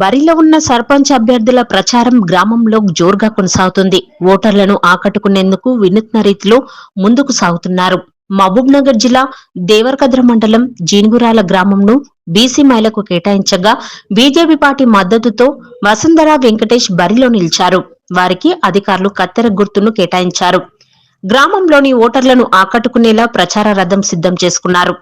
బరిలో ఉన్న సర్పంచ్ అభ్యర్థుల ప్రచారం గ్రామంలో జోరుగా కొనసాగుతుంది. ఓటర్లను ఆకట్టుకునేందుకు వినూత్న రీతిలో ముందుకు సాగుతున్నారు. మహబూబ్ నగర్ జిల్లా దేవరకద్ర మండలం జీనుగురాల గ్రామంను బీసీ మహిళకు కేటాయించగా బీజేపీ పార్టీ మద్దతుతో వసుంధర వెంకటేష్ బరిలో నిలిచారు. వారికి అధికారులు కత్తెర గుర్తును కేటాయించారు. గ్రామంలోని ఓటర్లను ఆకట్టుకునేలా ప్రచార రథం సిద్ధం చేసుకున్నారు.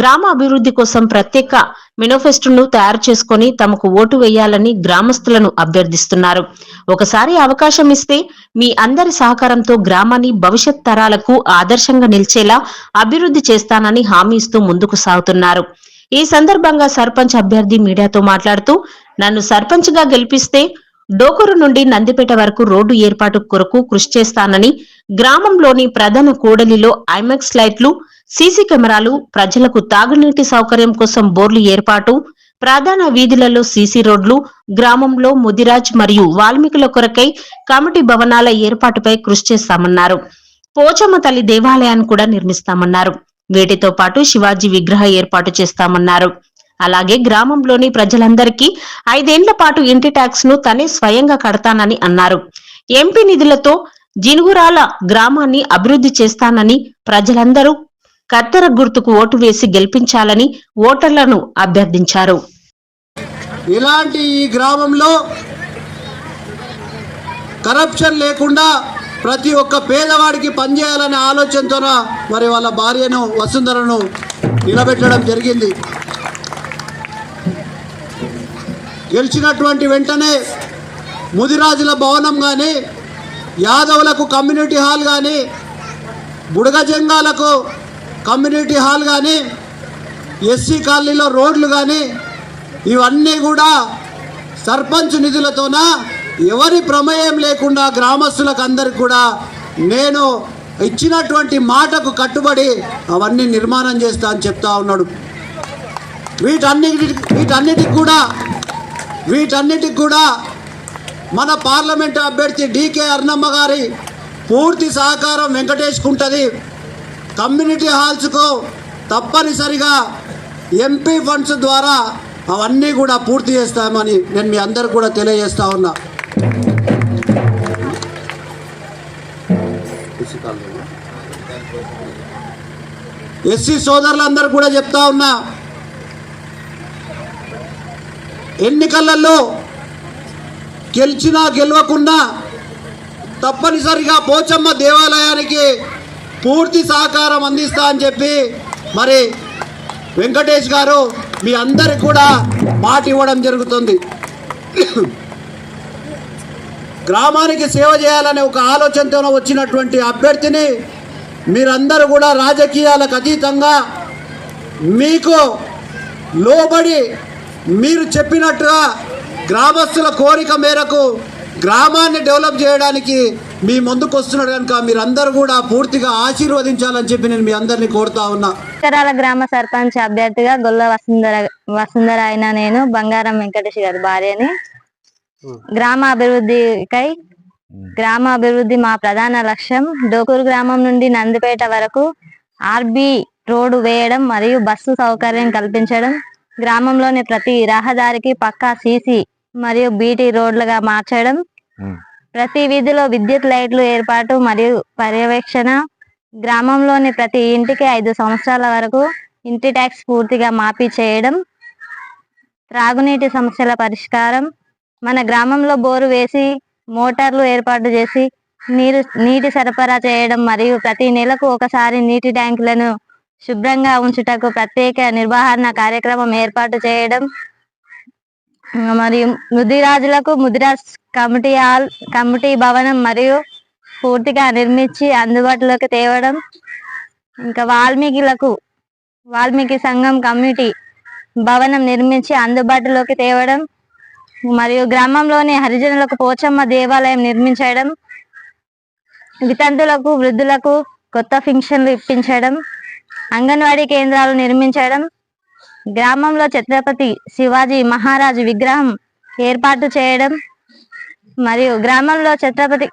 గ్రామ అభివృద్ధి కోసం ప్రత్యేక మెనోఫెస్టోను తయారు చేసుకుని తమకు ఓటు వేయాలని గ్రామస్తులను అభ్యర్థిస్తున్నారు. ఒకసారి అవకాశం ఇస్తే మీ అందరి సహకారంతో గ్రామాన్ని భవిష్యత్ తరాలకు ఆదర్శంగా నిలిచేలా అభివృద్ధి చేస్తానని హామీ ఇస్తూ ముందుకు సాగుతున్నారు. ఈ సందర్భంగా సర్పంచ్ అభ్యర్థి మీడియాతో మాట్లాడుతూ నన్ను సర్పంచ్గా గెలిపిస్తే డోకూరు నుండి నందిపేట వరకు రోడ్డు ఏర్పాటు కొరకు కృషి చేస్తానని గ్రామంలోని ప్రధాన కూడలిలో ఐమాక్స్ లైట్లు సీసీ కెమెరాలు ప్రజలకు తాగునీటి సౌకర్యం కోసం బోర్లు ఏర్పాటు ప్రధాన వీధులలో సీసీ రోడ్లు గ్రామంలో ముదిరాజ్ మరియు వాల్మీకుల కొరకై కమిటీ భవనాల ఏర్పాటుపై కృషి చేస్తామన్నారు. పోచమ్మ తల్లి దేవాలయాన్ని కూడా నిర్మిస్తామన్నారు. వీటితో పాటు శివాజీ విగ్రహ ఏర్పాటు చేస్తామన్నారు. అలాగే గ్రామంలోని ప్రజలందరికీ ఐదేండ్ల పాటు ఇంటి ట్యాక్స్ను తనే స్వయంగా కడతానని అన్నారు. ఎంపీ నిధులతో జినుగురాల గ్రామాన్ని అభివృద్ధి చేస్తానని ప్రజలందరూ కత్తెర గుర్తుకు ఓటు వేసి గెలిపించాలని ఓటర్లను అభ్యర్థించారు. ఇలాంటి ఈ గ్రామంలో కరప్షన్ లేకుండా ప్రతి ఒక్క పేదవాడికి పనిచేయాలనే ఆలోచనతో మరి వాళ్ళ భార్యను వసుంధరను నిలబెట్టడం జరిగింది. గెలిచినటువంటి వెంటనే ముదిరాజుల భవనం కానీ యాదవులకు కమ్యూనిటీ హాల్ కానీ బుడగజంగాలకు కమ్యూనిటీ హాల్ కానీ ఎస్సీ కాలనీలో రోడ్లు కానీ ఇవన్నీ కూడా సర్పంచ్ నిధులతోన ఎవరి ప్రమేయం లేకుండా గ్రామస్తులకు అందరికి కూడా నేను ఇచ్చినటువంటి మాటకు కట్టుబడి అవన్నీ నిర్మాణం చేస్తా అని చెప్తా ఉన్నాడు. వీటన్నిటి వీటన్నిటికి కూడా వీటన్నిటికి కూడా మన పార్లమెంటు అభ్యర్థి డికే అర్ణమ్మ గారి పూర్తి సహకారం వెంకటేష్కుంటుంది. కమ్యూనిటీ హాల్స్కు తప్పనిసరిగా ఎంపీ ఫండ్స్ ద్వారా అవన్నీ కూడా పూర్తి చేస్తామని నేను మీ అందరికి కూడా తెలియజేస్తా ఉన్నా. ఎస్సీ సోదరులందరూ కూడా చెప్తా ఉన్నా ఎన్నికలలో గెలిచినా గెలవకుండా తప్పనిసరిగా పోచమ్మ దేవాలయానికి పూర్తి సహకారం అందిస్తా అని చెప్పి మరి వెంకటేష్ గారు మీ అందరికి కూడా మాట ఇవ్వడం జరుగుతుంది. గ్రామానికి సేవ చేయాలనే ఒక ఆలోచనతో వచ్చినటువంటి అభ్యర్థిని మీరందరూ కూడా రాజకీయాలకు అతీతంగా మీకు లోబడి మీరు చెప్పినట్టుగా గ్రామస్తుల కోరిక మేరకు గ్రామాన్ని డెవలప్ చేయడానికి మీ ముందుకు వస్తున్నారు కనుక మీరందరూ కూడా పూర్తిగా ఆశీర్వదించాలని చెప్పి నేను మీ అందరినీ కోరుతా ఉన్నా. ఉత్తరాల గ్రామ సర్పంచ్ అభ్యర్థిగా గొల్ల వసుంధర వసుంధర అయిన నేను బంగారం వెంకటేష్ గారి భార్యని. గ్రామ అభివృద్ధికై గ్రామ అభివృద్ధి మా ప్రధాన లక్ష్యం. డోకూరు గ్రామం నుండి నందిపేట వరకు ఆర్బి రోడ్డు వేయడం మరియు బస్సు సౌకర్యం కల్పించడం. గ్రామంలోని ప్రతి రహదారికి పక్కా సీసీ మరియు బీటీ రోడ్లుగా మార్చడం ప్రతి వీధిలో విద్యుత్ లైట్లు ఏర్పాటు మరియు పర్యవేక్షణ గ్రామంలోని ప్రతి ఇంటికి ఐదు సంవత్సరాల వరకు ఇంటి ట్యాక్స్ పూర్తిగా మాఫీ చేయడం త్రాగునీటి సమస్యల పరిష్కారం మన గ్రామంలో బోరు వేసి మోటార్లు ఏర్పాటు చేసి నీరు నీటి సరఫరా చేయడం మరియు ప్రతి నెలకు ఒకసారి నీటి ట్యాంకులను శుభ్రంగా ఉంచుటకు ప్రత్యేక నిర్వహణ కార్యక్రమం ఏర్పాటు చేయడం మరియు ముదిరాజులకు ముదిరాజ్ కమిటీ హాల్ కమిటీ భవనం మరియు పూర్తిగా నిర్మించి అందుబాటులోకి తేవడం ఇంకా వాల్మీకిలకు వాల్మీకి సంఘం కమిటీ భవనం నిర్మించి అందుబాటులోకి తేవడం మరియు గ్రామంలోని హరిజనులకు పోచమ్మ దేవాలయం నిర్మించడం వితంతులకు వృద్ధులకు కొత్త పింఛన్లు ఇప్పించడం అంగన్వాడీ కేంద్రాలు నిర్మించడం గ్రామంలో ఛత్రపతి శివాజీ మహారాజు విగ్రహం ఏర్పాటు చేయడం మరియు గ్రామంలో ఛత్రపతి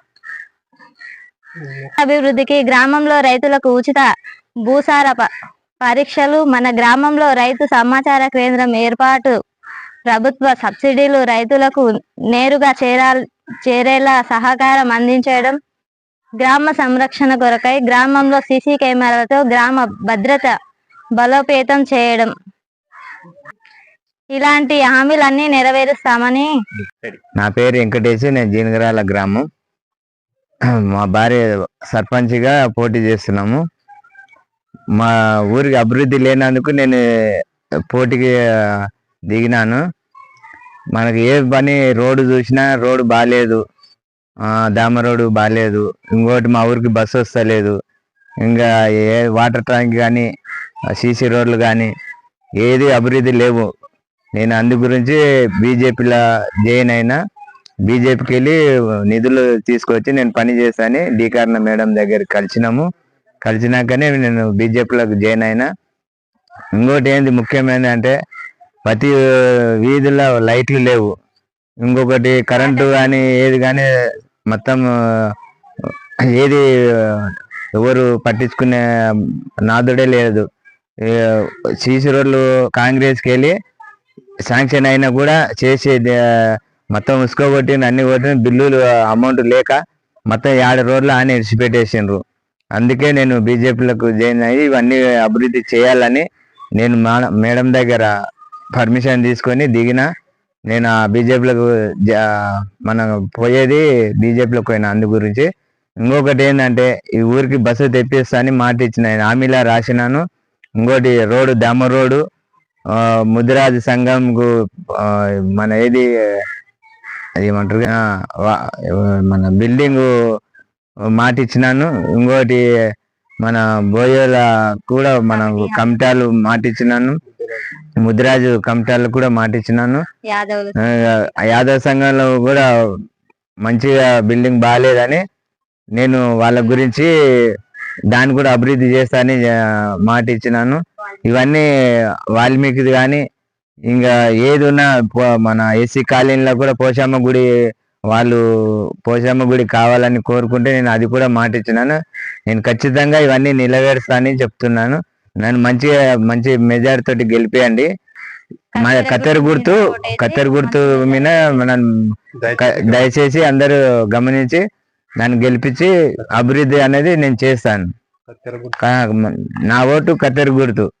అభివృద్ధికి గ్రామంలో రైతులకు ఉచిత భూసార పరీక్షలు మన గ్రామంలో రైతు సమాచార కేంద్రం ఏర్పాటు ప్రభుత్వ సబ్సిడీలు రైతులకు నేరుగా చేరా చేరేలా సహకారం అందించడం గ్రామ సంరక్షణ కొరకై గ్రామంలో సీసీ కెమెరాలతో గ్రామ భద్రత బలోపేతం చేయడం. ఇలాంటి హామీలన్నీ నెరవేరుస్తామని నా పేరు వెంకటేష్ నేను జీనగరాల గ్రామం. మా భార్య సర్పంచ్గా పోటీ చేస్తున్నాము. మా ఊరికి అభివృద్ధి లేనందుకు నేను పోటీకి దిగినాను. మనకి ఏ పని రోడ్డు చూసినా రోడ్డు బాగాలేదు దామ బాగాలేదు ఇంకోటి మా ఊరికి బస్సు వస్తలేదు. ఇంకా ఏ వాటర్ ట్యాంక్ కానీ సీసీ రోడ్లు కానీ ఏది అభివృద్ధి లేవు. నేను అందు గురించి బీజేపీలో జాయిన్ అయినా బీజేపీకి వెళ్ళి నిధులు తీసుకొచ్చి నేను పని చేస్తాను డీకార్ణ మేడం దగ్గర కలిసినాము. కలిసినాకనే నేను బీజేపీలోకి జాయిన్ అయినా. ఇంకోటి ఏంది ముఖ్యమైనది అంటే ప్రతి వీధిలో లైట్లు లేవు. ఇంకొకటి కరెంటు కానీ ఏది కానీ మొత్తం ఏది ఎవరు పట్టించుకునే నాదుడే లేదు. సీసీ రోడ్లు కాంగ్రెస్కి వెళ్ళి శాంక్షన్ అయినా కూడా చేసి మొత్తం ఉసుక కొట్టిన అన్ని కొట్టిన బిల్లులు అమౌంట్ లేక మొత్తం ఏడు రోజులు ఆయన ఇడిచిపెట్టేసిండ్రు. అందుకే నేను బీజేపీలకు జాయిన్ అయ్యి ఇవన్నీ అభివృద్ధి చేయాలని నేను మేడం దగ్గర పర్మిషన్ తీసుకొని దిగిన. నేను ఆ బీజేపీలకు మనం పోయేది బీజేపీలోకి పోయిన అందు గురించి. ఇంకొకటి ఏంటంటే ఈ ఊరికి బస్సు తెప్పిస్తా అని మాట ఇచ్చిన హామీలా రాసినాను. ఇంకోటి రోడ్డు దమ్మ రోడ్డు ముదిరాజు సంఘం మన ఏది అది ఏమంటారు మన బిల్డింగ్ మాట ఇచ్చినాను. ఇంకోటి మన బోయోల కూడా మన కమిటాలు మాట ఇచ్చినాను. ముదిరాజు కమిటాలు కూడా మాట ఇచ్చినాను యాదవులు. ఆ, యాదవ సంఘంలో కూడా మంచిగా బిల్డింగ్ బాగాలేదని నేను వాళ్ళ గురించి దాన్ని కూడా అభివృద్ధి చేస్తానని మాట ఇచ్చినాను ఇవన్నీ వాల్మీకిది కానీ ఇంకా ఏది ఉన్నా మన ఎస్సీ కాలనీలో కూడా పోషమ్మ గుడి వాళ్ళు పోషమ్మ గుడి కావాలని కోరుకుంటే నేను అది కూడా మాట ఇచ్చినాను నేను ఖచ్చితంగా ఇవన్నీ నిలవేరుస్తానని చెప్తున్నాను. నన్ను మంచిగా మంచి మెజార్ తోటి గెలిపేయండి. మన కత్తెర గుర్తు కత్తెర గుర్తు మీద క- దయచేసి అందరూ గమనించి నన్ను గెలిపించి అభివృద్ధి అనేది నేను చేస్తాను. నా ఓటు కత్తెర గుర్తు.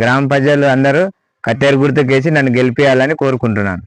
గ్రామ ప్రజలు అందరూ కత్తెర గుర్తుకేసి నన్ను గెలిపించాలని కోరుకుంటున్నాను.